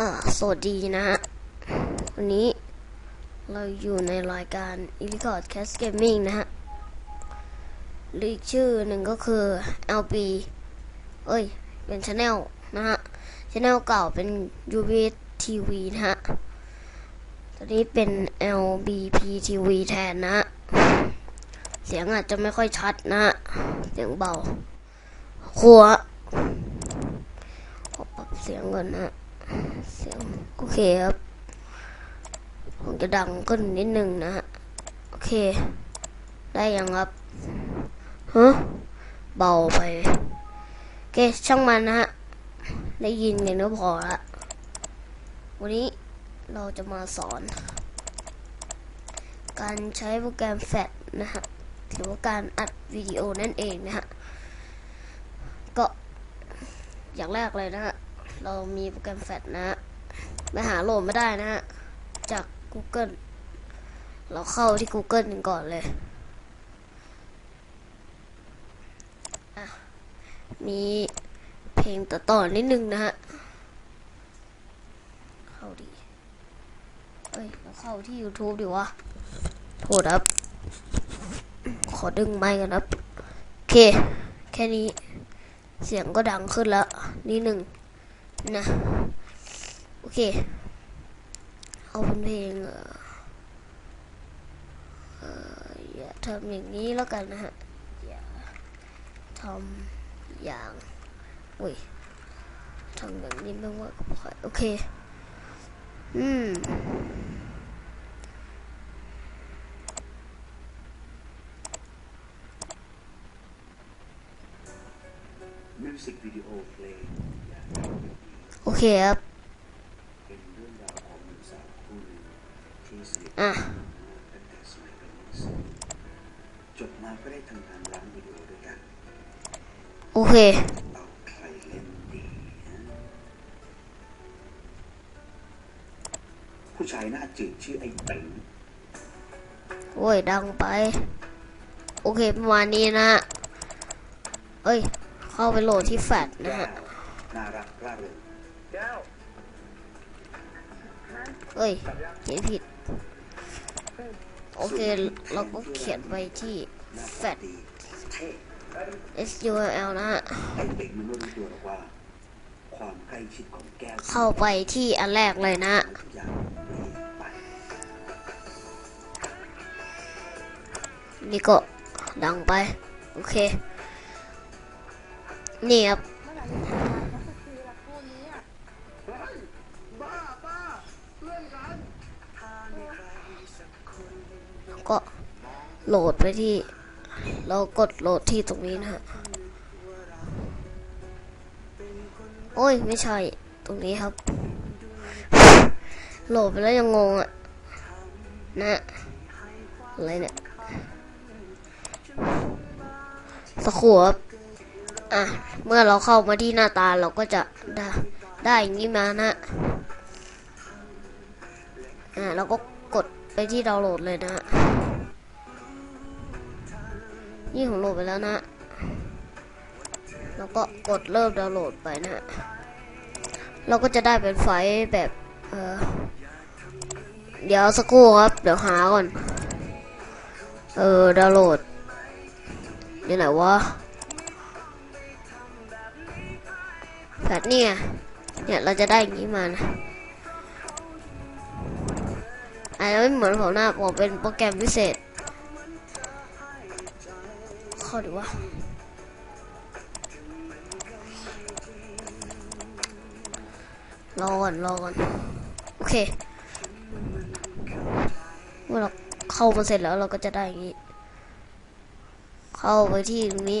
อ่าสวัสดีนะฮะ วันนี้เราอยู่ในรายการ i l l i c o r d Cast Gaming นะฮะหรืออีกชื่อหนึ่งก็คือ LB เอ้ย เป็นช anel นะฮะช anel เก่าเป็น UB TV นะฮะ ตอนนี้เป็น LBP TV แทนนะฮะ เสียงอาจจะไม่ค่อยชัดนะฮะ เสียงเบา หัว ขอปรับเสียงก่อนนะ เสียงโอเคครับ ผมจะดังขึ้นนิดนึงนะฮะ โอเค ได้ยังครับฮะเบาไป โอเค ช่างมันนะฮะ ได้ยินกันก็พอละ วันนี้เราจะมาสอน การใช้โปรแกรมแฟลชนะฮะหรือว่าการอัดวิดีโอนั่นเองนะฮะ ก็อย่างแรกเลยนะฮะ เรามีโปรแกรมแฟลชนะฮะไปหาโหลดไม่ได้นะฮะ จาก Google เราเข้าที่ Google กันก่อนเลย มีเพลงต่อต่อนิดนึงนะฮะ เข้าดีเอ้ย เราเข้าที่ YouTube ดีวะ โทษครับ ขอดึงไมค์กันครับ โอเค แค่นี้ เสียงก็ดังขึ้นแล้วนิดหนึ่ง นะ โอเค เอาเป็นเพลงเออย่าทำอย่างนี้แล้วกันนะฮะ อย่าทำอย่างอุ้ยทำอย่างนี้ไม่ว่ากับใครโอเค อืมมิวสิกวิดีโอเพลง โอเคครับเป็นเรื่องราวของหนุ่มสาวคู่หนึ่งที่สนิทอะกันมาตั้งแต่สมัยเรียนหนังสือจบมาก็ได้ทำงานร้านวิดีโอด้วยกัน โอเคเอาใครเล่นดีนะผู้ชายหน้าจืดชื่อไอ้เต๋งโอ้ย ดังไป โอเคประมาณนี้นะฮะเอ้ย เข้าไปโหลดที่แฟลชนะแก้ฮะวน่ารักร่าเริง เอ้ยเขียนผิด โอเค เราก็เขียนไปที่ fat s u l นะเข้าไปที่อันแรกเลยนะ นี่ก็ดังไป โอเค นี่ครับ ก็โห ลดไปที่ เรากดโหลดที่ตรงนี้นะฮะ โอ้ย ไม่ใช่ ตรงนี้ครับ โหลดไปแล้วยังงงอะ นะ อะไรเนี่ยสกครัวบอะ เมื่อเราเข้ามาที่หน้าตาเราก็จะได้ได้อย่างนี้มานะ อ่าเราก็กดไปที่ดาวน์โหลดเลยนะ นี่ของโหลดไปแล้วนะ แล้วก็กดเริ่มดาวน์โหลดไปนะ เราก็จะได้เป็นไฟล์แบบเออเดี๋ยวสักครู่ครับ เดี๋ยวหาก่อน เออดาวน์โหลดอยู่ไหนวะแพทเนี่ย เนี่ยเราจะได้อย่างนี้มานะอาจจะไม่เหมือนผมนะผมเป็นโปรแกรมพิเศษ เข้าดีวะรอก่อนรอก่อนโอเคเมื่อเราเข้ามาเสร็จแล้วเราก็จะได้อย่างนี้ เข้าไปที่ตรงนี้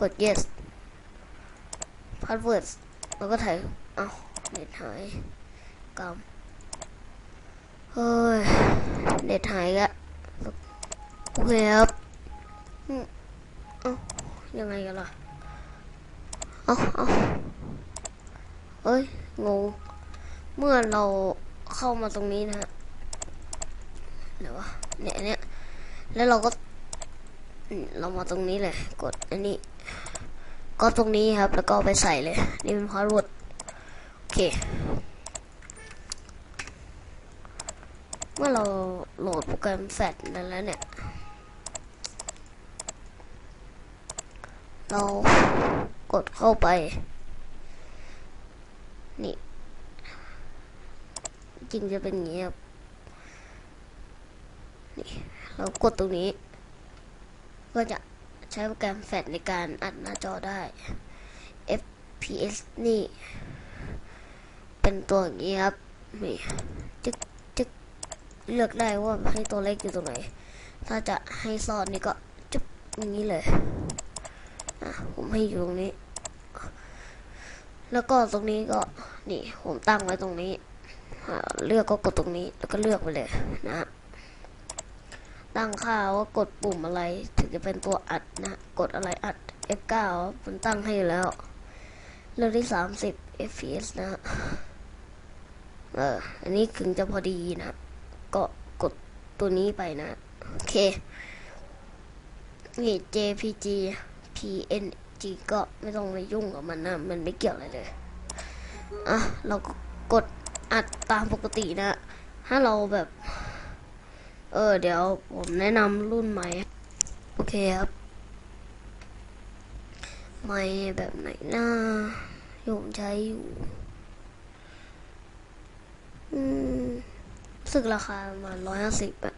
กด yes password แล้วก็ถ่ายเอ้าเน็ตหายกำเฮ้ยเน็ตหายกะโอเคครับ ยังไงกันล่ะ เอาเอาเอ้ย งง เมื่อเราเข้ามาตรงนี้นะเดี๋ยวเนี่ยเนี่ยแล้วเราก็ เรามาตรงนี้เลย กดอันนี้ ก็ตรงนี้ครับ แล้วก็ไปใส่เลย นี่เป็นพาสวร์ดโอเค เมื่อเราโหลดโปรแกรมแฟตนั้แล้วเนี่ย เรากดเข้าไป นี่ จริงจะเป็นอย่างนี้ครับนี่เรากดตรงนี้ ก็จะใช้โปรแกรมแฟลชในการอัดหน้าจอได้ FPS นี่ เป็นตัวอย่างนี้ครับ นี่จึกจึกเลือกได้ว่าให้ตัวเล็กอยู่ตรงไหน ถ้าจะให้ซ่อนนี่ก็จึ๊บอย่างนี้เลย ผมให้อยู่ตรงนี้ แล้วก็ตรงนี้ก็นี่ผมตั้งไว้ตรงนี้เลือกก็กดตรงนี้ แล้วก็เลือกไปเลยนะตั้งค่าว่ากดปุ่มอะไร ถึงจะเป็นตัวอัดนะ กดอะไรอัด F9 มันตั้งให้อยู่แล้ว เลือกที่ 30 fps นะฮะเอออันนี้ถึงจะพอดีนะ ก็กดตัวนี้ไปนะ โอเค นี่ JPG PNG ก็ไม่ต้องไปยุ่งกับมันนะ มันไม่เกี่ยวอะไรเลย อะ เราก็กดอัดตามปกตินะ ถ้าเราแบบ เออ เดี๋ยวผมแนะนำรุ่นใหม่ โอเคครับใหม่แบบไหนนะที่ผมใช้อยู่ อืมสึกราคาประมาณร้อยห้าสิบอะ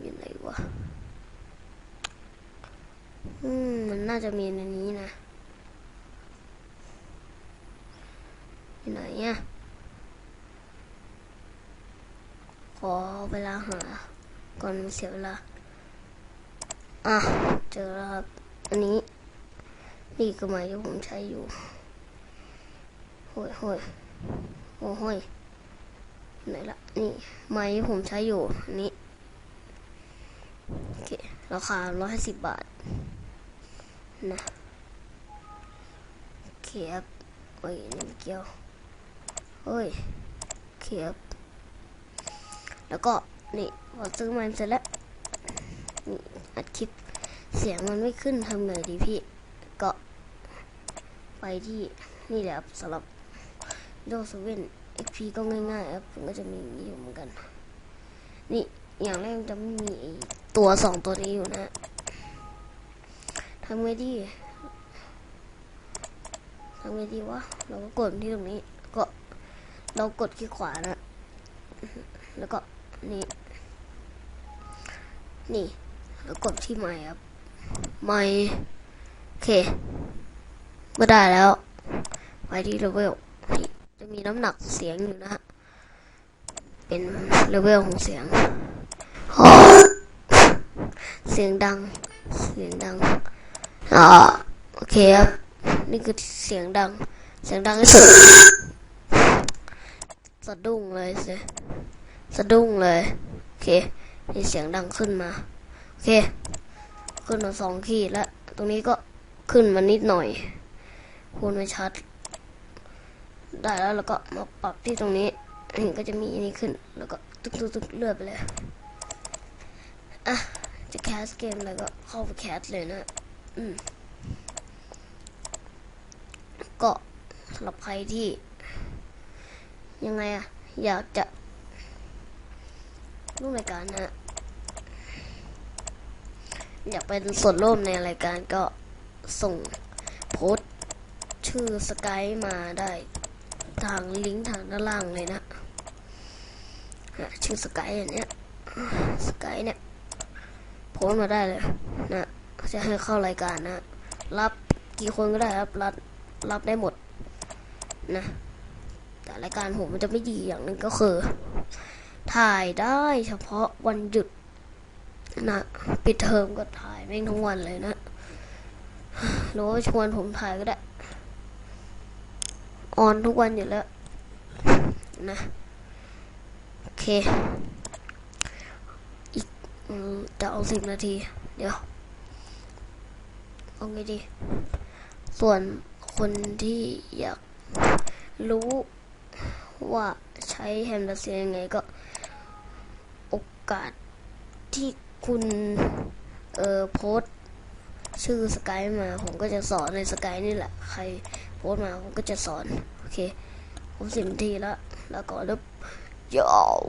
อยู่ไหนวะ อืม มันน่าจะมีในนี้นะอยู่ไหนอะขอเวลาหา ก่อนเสียเวลา อะ เจอแล้วครับ อันนี้ นี่คือไม้ที่ผมใช้อยู่โห้ยโห้ยโอ้โห้ยไหนละนี่ ไม้ที่ผมใช้อยู่ อันนี้ โอเค ราคาร้อยห้าสิบบาท นะโอเคครับโอ้ยนี่ไม่เกี่ยวเฮ้ยโอเคครับแล้วก็นี่พอซื้อมันเสร็จแล้วนี่อัดคลิปเสียงมันไม่ขึ้นทำไงดีพี่ก็ไปที่นี่แหละครับสำหรับโดสเว่น XP ก็ง่ายๆครับผมก็จะมีอยู่เหมือนกัน นี่อย่างแรกมันจะไม่มีตัวสองตัวนี้อยู่นะ ทำไงดีทำไงดีวะ เราก็กดที่ตรงนี้ ก็ เรากดที่ขวานะ แล้วก็นี่ นี่ แล้วกดที่ใหม่ครับใหม่โอเคเมื่ได้แล้ว ไปที่เลเวลจะมีน้ำหนักเสียงอยู่นะฮะ เป็นเลเวลของเสียง เสียงดัง เสียงดัง อ่าโอเคครับนี่คือเสียงดัง เสียงดังที่สุดสะดุ้งเลยสิสะดุ้งเลยโอเคมีเสียงดังขึ้นมาโอเค ขึ้นมาสองขีดแล้วตรงนี้ก็ขึ้นมานิดหน่อยพูดไม่ชัด ได้แล้วแล้วก็มาปรับที่ตรงนี้อันนี้ก็จะมีอันนี้ขึ้น แล้วก็ตึกตึกตึกเลื่อนไปเลยอะจะแคสเกมอะไรก็เข้าไปแคสเลยนะอืม ก็สำหรับใครที่ ยังไงอะอยากจะร่วมรายการนะอยากเป็นส่วนร่วมในรายการก็ส่งโพสต์ชื่อสกายมาได้ทางลิงก์ทางด้านล่างเลยนะนะชื่อสกายอันเนี้ยสกายเนี่ยโพสมาได้เลย จะให้เข้ารายการนะ รับกี่คนก็ได้ครับ รับรับได้หมดนะ แต่รายการผมมันจะไม่ดีอย่างหนึงก็คือ ถ่ายได้เฉพาะวันหยุดนะปิดเทอมก็ถ่ายแม่งทั้งวันเลยนะหรือว่าชวนผมถ่ายก็ได้ ออนทุกวันอยู่แล้ว นะ โอเค อีกจะเอาสิบนาที เดี๋ยว เอาไงดี ส่วนคนที่อยากรู้ว่าใช้แฮมดัสเซียยังไงก็ โอกาสที่คุณ เอ่อโพสชื่อสกายมา ผมก็จะสอนในสกายนี่แหละ ใครโพสมาผมก็จะสอน โอเค ผมสิบนาทีแล้ว แล้วก็แล้วยาว